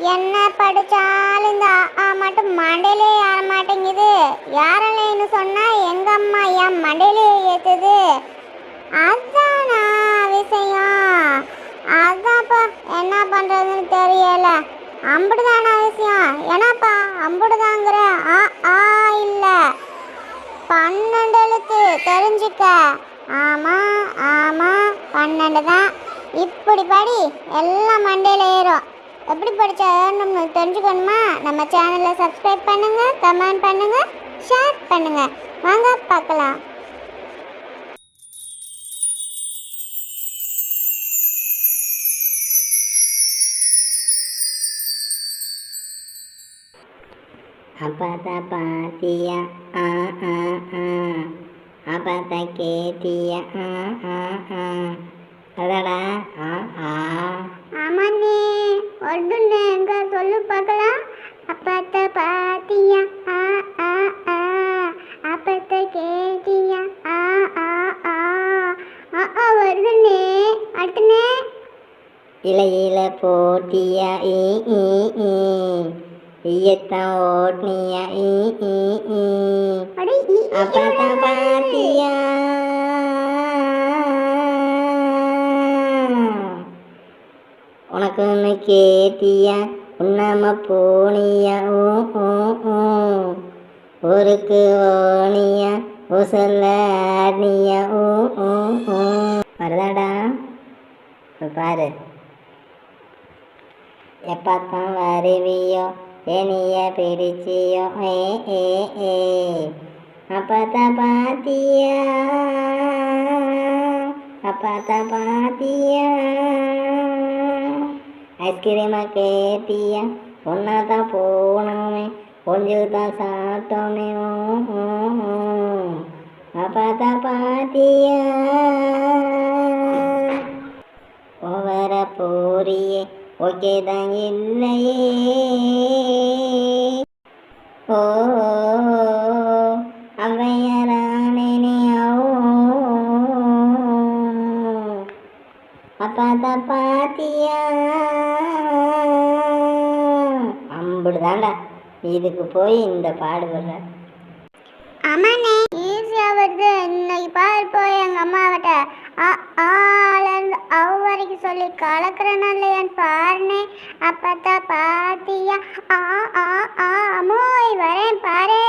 என்ன படிச்சாலும் இந்த ஆ மட்டும் மண்டையிலே ஏற மாட்டேங்குது. யாரலைன்னு சொன்னா எங்க அம்மா என் மண்டையிலே ஏத்துது. அதானா விஷயம். அதான்ப்பா என்ன பண்றதுன்னு தெரியல. அம்புடுதானா விஷயம்? ஏன்னாப்பா அம்புடுதாங்கிற? ஆ ஆ இல்ல. பன்னெண்டு எழுத்து தெரிஞ்சுக்க. ஆமா ஆமா பன்னெண்டு தான். இப்படி படி எல்லாம் மண்டையில் ஏறும். எப்படி படிச்சா ஏறணும்னு தெரிஞ்சுக்கணுமா? நம்ம சேனலை சப்ஸ்கிரைப் பண்ணுங்க கமெண்ட் பண்ணுங்க ஷேர் பண்ணுங்க. வாங்க பார்க்கலாம். அப்பத்த பாத்தியா? ஆ ஆ ஆ. அப்பத்த கேட்டியா? ஆ ஆ ஆ. அதடா ஆ ஆ. ஆமாண்ணே ஒட்டுண்ணே எங்க சொல்லு பார்க்கலாம். அப்பத்த பாத்தியா? ஆ ஆ ஆ. அப்பத்த கேட்டியா? ஆ ஆ ஆ. ஆ ஆ வருதுண்ணே. அடுத்துண்ணே. இலையில போட்டியா? ஈ ஈ ஈ. ஈயத்தான் ஓட்னியா? ஈ ஈ ஈ. அடே ஈ, உனக்குன்னு அப்பத்த உன்னம உனக்கு ஒன்று கேட்டியா போனியா ஊ ஊ ஊருக்கு ஓனியா ஊசல்ல ஆடினியா ஓ ஓ ஓ வருதாடா? பாரு. எப்பத்தான் வருவியோ என்னைய பிடிச்சியோ ஏ ஏ ஏ. அப்பத்தான் பாத்தியா? அப்பத்தான் பாத்தியா? ஐஸ்கிரீமா கேட்டியா ஒன்றா தான் போனோமே கொஞ்சம் தான் சாப்பிட்டோமே. அப்பா தான் பாத்தியா. ஓவர போறியே ஓகே தான் இல்லையே. ஓ. அப்பாத்த பாத்தியா அம்புடுதாண்டா. இதுக்கு போய் இந்த பாடுபடுற அம்மனே ஈஸியாக வருது. இன்னைக்கு பாரு போய் எங்கள் அம்மாவிட்ட ஆ அவ வரைக்கும் சொல்லி கலக்கிறேன்னா இல்லையான்னு பாருனே அப்பதான் பாத்தியா? ஆ ஆ ஆ அம்மோய் வரேன் பாரு